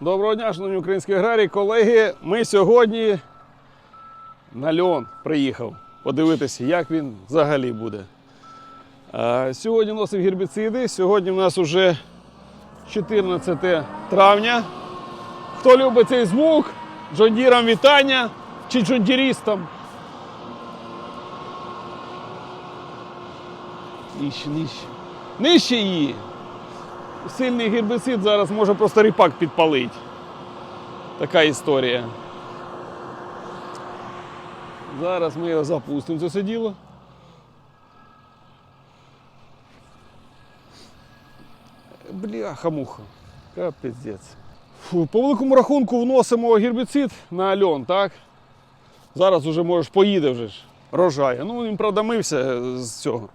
Доброго дня, шановні українські аграрії. Колеги, ми сьогодні на льон приїхав подивитися, як він взагалі буде. Сьогодні носив гербіциди. Сьогодні в нас вже 14 травня. Хто любить цей звук, джондірам вітання чи джондірістам. Нижче, нижче. Нижче її. Сильний гербіцид зараз може просто ріпак підпалити. Така історія. Зараз ми його запустимо, це все діло. Бляха-муха. Капець. Фу, По великому рахунку вносимо гербіцид на льон, так? Зараз уже можеш поїде вже ж. Рожає. Ну, він правда мився з цього.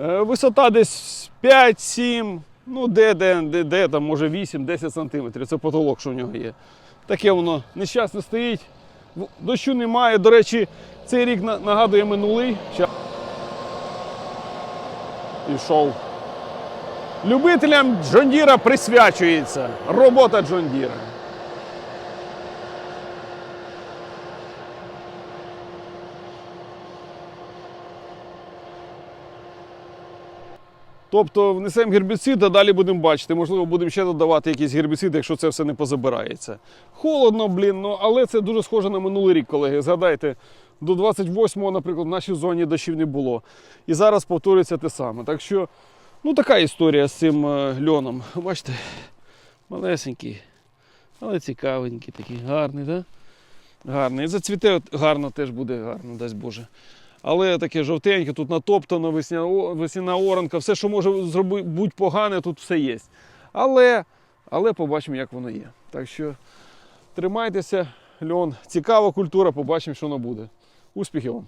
Е, Висота десь 5-7, ну де, де, де, де там, може 8-10 сантиметрів. Це потолок, що в нього є. Таке воно нещасне стоїть. Дощу немає. До речі, цей рік нагадує минулий. Пішов. Любителям Джондіра присвячується. Робота Джондіра. Тобто внесемо гербіцид, а далі будемо бачити. Можливо, будемо ще додавати якісь гербіциди, якщо це все не позабирається. Холодно, блін, ну але це дуже схоже на минулий рік, колеги. Згадайте, до 28-го, наприклад, в нашій зоні дощів не було. І зараз повторюється те саме. Так що, ну така історія з цим е, льоном. Бачите, малесенький, але цікавенький, такий гарний? Да? Гарний. І зацвіте гарно теж буде гарно, дасть Боже. Але таке жовтеньке, тут натоптано, весняна, оранка, все, що може зробити будь погане, тут все є. Але, але побачимо, як воно є. Так що тримайтеся, льон, цікава культура, побачимо, що воно буде. Успіхів вам!